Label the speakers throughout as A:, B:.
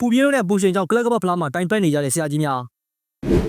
A: ပူပြင်းလို့တဲ့ပူရှင်ကြောင့်ကလပ်ကမ္ဘာဖလားမှာတိုင်ပတ်နေကြတဲ့ဆရာကြီးများ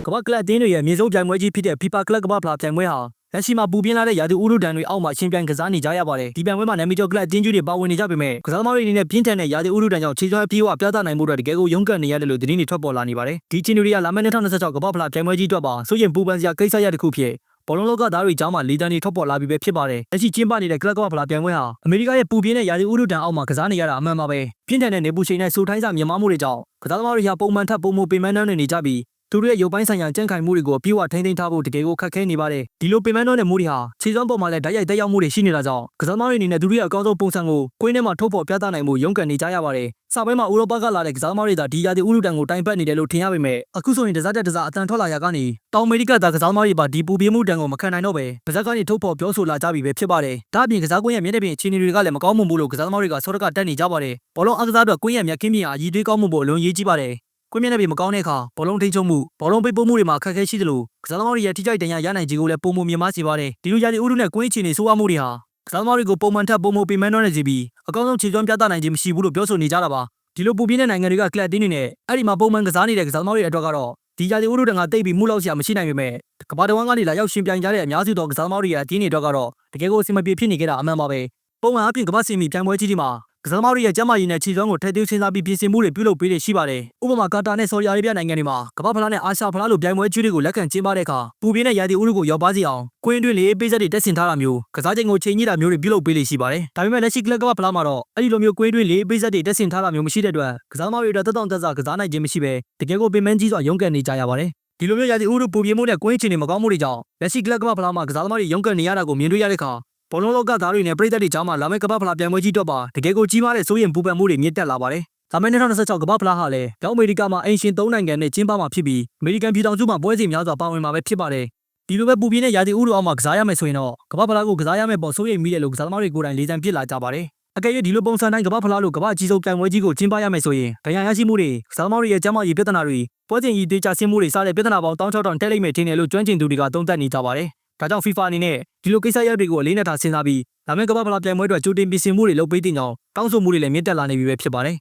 A: ကမ္ဘာကလပ်အသင်းတွေရဲ့မြေဆုံးပြိုင်ပွဲကြီးဖြစ်တဲ့ FIFA ကလပ်ကမ္ဘာဖလားပြိုင်ပွဲဟာလက်ရှိမှာပူပြင်းလာတဲ့ရာသီဥတုဒဏ်တွေအောက်မှာရှင်ပြိုင်ကစားနေကြရပါတယ်ဒီပြိုင်ပွဲမှာနာမည်ကျော်ကလပ်အသင်းကြီးတွေပါဝင်နေကြပေမဲ့ကစားသမားတွေအနေနဲ့ပြင်းထန်တဲ့ရာသီဥတုဒဏ်ကြောင့်ခြေစွမ်းအပြေးအဝပြသနိုင်မှုအတွက်တကယ်ကိုရုန်းကန်နေရတယ်လို့သတင်းတွေထွက်ပေါ်လာနေပါတယ်ဒီချင်းတွေကလာမယ့်2026ကမ္ဘာဖလားပြိုင်ပွဲကြီးအတွက်ပါစိုးရင်ပူပန်စရာကိစ္စရပ်တစ်ခုဖြစ် ဘောလုံးလောကသားတွေကြားမှာလေတန်းတွေထွက်ပေါ်လာပြီးပဲဖြစ်ပါတယ်။လက်ရှိကျင်းပနေတဲ့ကလပ်ကမ္ဘာဖလားပြိုင်ပွဲဟာအမေရိကရဲ့ပူပြင်းတဲ့ရာသီဥတုဒဏ်အောက်မှာကစားနေရတာအမှန်ပါပဲ။ပြင်းထန်တဲ့နေပူချိန်နဲ့စူထိုင်းစာမြန်မာမှုတွေကြောင့်ကစားသမားတွေဟာပုံမှန်ထပ်ပုံမှုပင်ပန်းနှန်းနေကြပြီး သူတို့ရဲ့ရုပ်ပိုင်းဆိုင်ရာကြန့်ခိုင်မှုတွေကိုအပြည့်အဝထိန်းသိမ်းထားဖို့တကယ်ကိုခက်ခဲနေပါတယ်။ဒီလိုပင်ပန်းနှန်းတဲ့မှုတွေဟာခြေစွမ်းပေါ်မှာလည်းဓာတ်ရိုက်တက်ရောက်မှုတွေရှိနေတာကြောင့်ကစားသမားတွေအနေနဲ့သူတို့ရဲ့အကောင်းဆုံးပုံစံကိုကွင်းထဲမှာထုတ်ဖော်ပြသနိုင်မှုရုန်းကန်နေကြရပါတယ်။စာပိုင်းမှာဥရောပကလာတဲ့ကစားသမားတွေသာဒီရာသီဥတုဒဏ်ကိုတိုင်ပတ်နေတယ်လို့ထင်ရပေမဲ့အခုဆိုရင်တစားတက်တစားအတန်ထွက်လာရကနေတောင်အမေရိကသားကစားသမားတွေပါဒီပူပြင်းမှုဒဏ်ကိုမခံနိုင်တော့ပဲပါဇက်ကနေထုတ်ဖော်ပြောဆိုလာကြပြီပဲဖြစ်ပါတယ်။ဒါ့အပြင်ကစားကွင်းရဲ့မျက်နှာပြင်အခြေအနေတွေကလည်းမကောင်းမွန်ဘူးလို့ကစားသမားတွေကစောတကတက်နေကြပါတယ်။ဘောလုံးအကစားအတွက်ကွင်းရဲ့မျက်ခင်းပြင်အားရည်သွေးကောင်းမှုပေါ်အလုံးရေးကြီးပါတယ်။ ကွင်းမျက်နှာပြင်မကောင်းတဲ့အခါဘောလုံးထိန်းချုပ်မှုဘောလုံးပိတ်ပိုးမှုတွေမှာအခက်အခဲရှိသလိုကစားသမားတွေရဲ့ထိကြိုက်တန်ရရနိုင်ခြင်းကိုလည်းပုံမမြင်မစေပါတယ်။ဒီလိုရာသီဥတုနဲ့ကွင်းအခြေအနေဆိုးဝါးမှုတွေဟာကစားသမားတွေကိုပုံမှန်ထပ်ပုံမပင်မနှောနေစေပြီးအကောင်းဆုံးခြေစွမ်းပြသနိုင်ခြင်းမရှိဘူးလို့ပြောဆိုနေကြတာပါ။ဒီလိုပူပြင်းတဲ့နိုင်ငံတွေကကလပ်တင်းတွေနဲ့အဲ့ဒီမှာပုံမှန်ကစားနေတဲ့ကစားသမားတွေအတွက်ကတော့ဒီရာသီဥတုတန်ကတိတ်ပြီးမှုလောက်စရာမရှိနိုင်ပေမဲ့ကမ္ဘာတဝန်းကနေလာရောက်ရှင်ပြိုင်ကြတဲ့အများစုသောကစားသမားတွေရဲ့အတင်းတွေအတွက်ကတော့တကယ်ကိုအဆင်မပြေဖြစ်နေကြတာအမှန်ပါပဲ။ပုံမှန်အပြင်ကမ္ဘာစီမီပြိုင်ပွဲကြီးတွေမှာ ကစားသမားတွေရဲ့ကျန်းမာရေးနဲ့ခြေစွမ်းကိုထည့်သွင်းစဉ်းစားပြီးပြင်ဆင်မှုတွေပြုလုပ်ပေးနေရှိပါတယ်။ဥပမာကာတာနဲ့ဆော်ဒီအာရေဗျနိုင်ငံတွေမှာကမ္ဘာဖလားနဲ့အာရှဖလားလိုပြိုင်ပွဲကြီးတွေကိုလက်ခံကျင်းပတဲ့အခါပူပြင်းတဲ့ရာသီဥတုကိုရောက်ပါစေအောင်ကွင်းတွင်းလေအေးပေးဆက်တွေတက်ဆင်ထားတာမျိုးကစားချိန်ကိုချိန်ညှိတာမျိုးတွေပြုလုပ်ပေးလေရှိပါတယ်။ဒါပေမဲ့လက်ရှိကလပ်ကမ္ဘာဖလားမှာတော့အဲ့ဒီလိုမျိုးကွင်းတွင်းလေအေးပေးဆက်တွေတက်ဆင်ထားတာမျိုးမရှိတဲ့အတွက်ကစားသမားတွေအတွက်တက်တောင့်တက်ဆကစားနိုင်ခြင်းမရှိဘဲတကယ်ကိုပင်ပန်းကြီးစွာရုန်းကန်နေကြရပါတယ်။ဒီလိုမျိုးရာသီဥတုပူပြင်းမှုနဲ့ကွင်းအခြေအနေမကောင်းမှုတွေကြောင့်လက်ရှိကလပ်ကမ္ဘာဖလားမှာကစားသမားတွေရုန်းကန်နေရတာကိုမြင်တွေ့ရတဲ့အခါ ဘောလုံးလောကသားတွေနဲ့ပြည်သက်တွေကြားမှာလာမယ့်ကမ္ဘာဖလားပြိုင်ပွဲကြီးတော့ပါတကယ်ကိုကြီးမားတဲ့စိုးရင်ပူပန်မှုတွေမြင့်တက်လာပါတယ်။ဒါမဲ့2026ကမ္ဘာဖလားဟာလည်းမြောက်အမေရိကမှာအင်ရှင်၃နိုင်ငံနဲ့ကျင်းပမှာဖြစ်ပြီးအမေရိကန်ပြည်ထောင်စုမှာပွဲစဉ်များစွာပါဝင်မှာပဲဖြစ်ပါတယ်။ဒီလိုပဲပူပြင်းတဲ့ရာသီဥတုအောက်မှာကစားရမယ်ဆိုရင်တော့ကမ္ဘာဖလားကိုကစားရမယ်ပေါ်စိုးရိမ်မိတယ်လို့ကစားသမားတွေကိုယ်တိုင်လေးစားပြစ်လာကြပါတယ်။အကယ်၍ဒီလိုပုံစံတိုင်းကမ္ဘာဖလားလို့ကမ္ဘာအကြီးဆုံးပြိုင်ပွဲကြီးကိုကျင်းပရမယ်ဆိုရင်ဒဏ်ရာရရှိမှုတွေကစားသမားတွေရဲ့ကျန်းမာရေးပြဿနာတွေပွဲစဉ်ကြီးတေးချဆင်းမှုတွေစတဲ့ပြဿနာပေါင်း16000တက်လိမ့်မယ်ထင်တယ်လို့ကျွမ်းကျင်သူတွေကသုံးသပ်နေကြပါတယ်။ ဒါကြောင့် FIFA အနေနဲ့ဒီလိုကိစ္စရပ်တွေကိုအလေးနက်ထားစဉ်းစားပြီးလာမယ့်ကမ္ဘာဖလားပြိုင်ပွဲအတွက်ကြိုတင်ပြင်ဆင်မှုတွေလုပ်ပေးတင်ကြောင်းတောင်းဆိုမှုတွေလည်းမြင့်တက်လာနေပြီပဲဖြစ်ပါတယ်။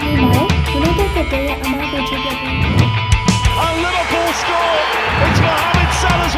B: ဒီမှာ United ကတည်းကအမားကိုချပြပေး
C: And Liverpool score. It's Mohamed Salah's